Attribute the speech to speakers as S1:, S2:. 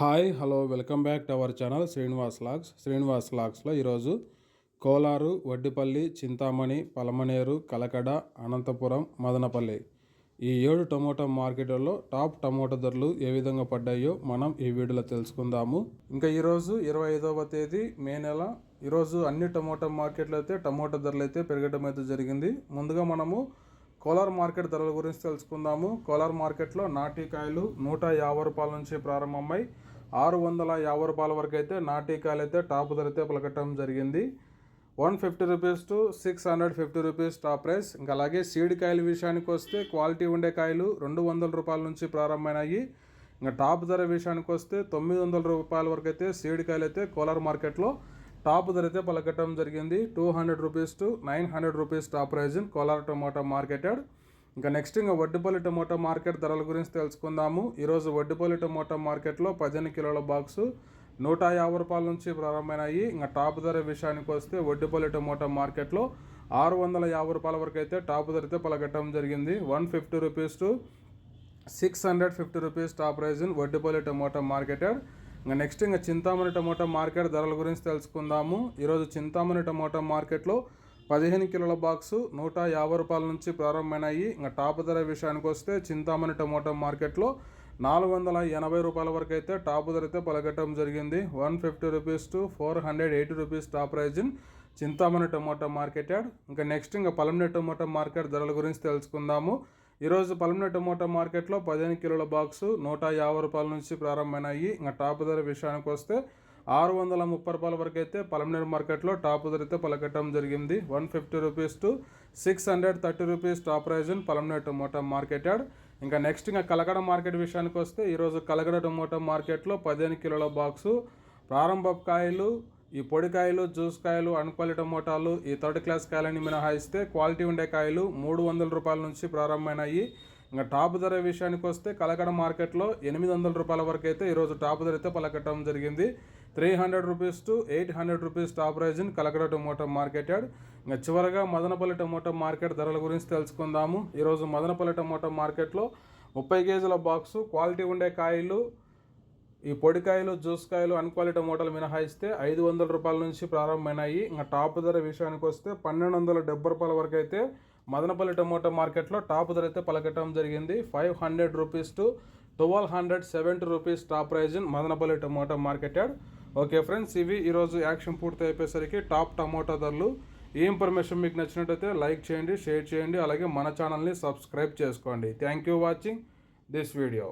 S1: Hi hello welcome back to our channel Srinivas logs. Srinivas లాగ్స్లో ఈరోజు కోలారు వడ్డిపల్లి చింతామణి పలమనేరు కలకడ అనంతపురం మదనపల్లి ఈ ఏడు tomato మార్కెట్లలో టాప్ టమోటా ధరలు ఏ విధంగా పడ్డాయో మనం ఈ వీడియోలో తెలుసుకుందాము. ఇంకా ఈరోజు ఇరవై ఐదవ తేదీ మే నెల. ఈరోజు అన్ని టమోటా మార్కెట్లు అయితే టమోటా ధరలు అయితే పెరగడం అయితే జరిగింది. ముందుగా మనము కోలార్ మార్కెట్ ధరల గురించి తెలుసుకుందాము. కోలార్ మార్కెట్లో నాటికాయలు నూట యాభై రూపాయల నుంచి ప్రారంభమై ఆరు వందల యాభై రూపాయల వరకు అయితే నాటికాయలు అయితే టాప్ ధర అయితే పలకటం జరిగింది. One fifty rupees to six hundred fifty rupees top price. ఇంకా అలాగే సీడ్ కాయల విషయానికి వస్తే క్వాలిటీ ఉండే కాయలు రెండు వందల రూపాయల నుంచి ప్రారంభమైనాయి. ఇంకా టాప్ ధర విషయానికి వస్తే తొమ్మిది వందల రూపాయల వరకు అయితే సీడ్ కాయలు అయితే కోలార్ మార్కెట్లో టాప్ ధర అయితే పలకటం జరిగింది. Two hundred rupees to nine hundred rupees top price in Kolar tomato market yard. ఇంకా నెక్స్ట్ ఇంకా వడ్డిపల్లి టొమాటో మార్కెట్ ధరల గురించి తెలుసుకుందాము. ఈరోజు వడ్డిపల్లి టొమాటో మార్కెట్లో పదిహేను కిలోల బాక్సు నూట యాభై రూపాయల నుంచి ప్రారంభమైనాయి. ఇంకా టాప్ ధర విషయానికి వస్తే వడ్డిపల్లి టొమాటో మార్కెట్లో ఆరు వందల యాభై రూపాయల వరకు అయితే టాప్ ధర అయితే జరిగింది. One fifty rupees to six hundred fifty rupees top price in Vaddipalli tomato market yard. ఇంకా నెక్స్ట్ ఇంకా చింతామణి టమోటా మార్కెట్ ధరల గురించి తెలుసుకుందాము. ఈరోజు చింతామణి టమోటా మార్కెట్లో పదిహేను కిలోల బాక్సు నూట యాభై రూపాయల నుంచి ప్రారంభమైనాయి. ఇంకా టాప్ ధర విషయానికి వస్తే చింతామణి టమోటా మార్కెట్లో నాలుగు వందల ఎనభై రూపాయల వరకు అయితే టాప్ ధర అయితే పలకటం జరిగింది. One fifty rupees to four hundred eighty rupees top price in Chintamani tomato market yard ఇంకా నెక్స్ట్ ఇంకా పలమనే టమోటా మార్కెట్ ధరల గురించి తెలుసుకుందాము. ఈరోజు పల్మిన టమోటా మార్కెట్లో పదిహేను కిలోల బాక్సు నూట యాభై రూపాయల నుంచి ప్రారంభమైనాయి. ఇంకా టాప్ ధర విషయానికి వస్తే ఆరు వందల ముప్పై రూపాయల వరకు అయితే పలమనేరు మార్కెట్లో టాప్ ధర అయితే పలకటం జరిగింది. One fifty rupees to six hundred thirty rupees top price in Palamaner tomato market yard. ఇంకా నెక్స్ట్ ఇంకా కలగడ మార్కెట్ విషయానికి వస్తే ఈరోజు కలగడ టమోటా మార్కెట్లో పదిహేను కిలోల బాక్సు ప్రారంభ కాయలు ఈ పొడికాయలు జ్యూస్ కాయలు అన్క్వాలి టమోటాలు ఈ థర్డ్ క్లాస్ కాయలని మినహాయిస్తే క్వాలిటీ ఉండే కాయలు మూడు వందల రూపాయల నుంచి ప్రారంభమైనాయి. ఇంకా టాప్ ధర విషయానికి వస్తే కలకడ మార్కెట్లో ఎనిమిది వందల రూపాయల వరకు అయితే ఈరోజు టాప్ ధర అయితే పలకటం జరిగింది. Three hundred rupees to eight hundred rupees top price in Kalakada tomato market yard ఇంకా చివరగా మదనపల్లి టమోటా మార్కెట్ ధరల గురించి తెలుసుకుందాము. ఈరోజు మదనపల్లి టమోటా మార్కెట్లో ముప్పై కేజీల బాక్సు క్వాలిటీ ఉండే కాయలు ఈ పొడికాయలు జ్యూస్ కాయలు అన్క్వాలిటీ టమోటాలు మినహాయిస్తే ఐదు వందల రూపాయల నుంచి ప్రారంభమైనాయి. ఇంకా టాప్ ధర విషయానికి వస్తే పన్నెండు వందల డెబ్బై రూపాయల వరకు అయితే మదనపల్లి టమోటా మార్కెట్లో టాప్ ధర అయితే పలకటం జరిగింది. Five hundred rupees to twelve hundred seventy rupees top price in Madanapalle tomato market yard. Okay friends ఇవి ఈరోజు యాక్షన్ పూర్తి అయిపోయేసరికి టాప్ టమోటా ధరలు. ఈ ఇన్ఫర్మేషన్ మీకు నచ్చినట్టయితే లైక్ చేయండి షేర్ చేయండి అలాగే మన ఛానల్ని సబ్స్క్రైబ్ చేసుకోండి. Thank you watching this video.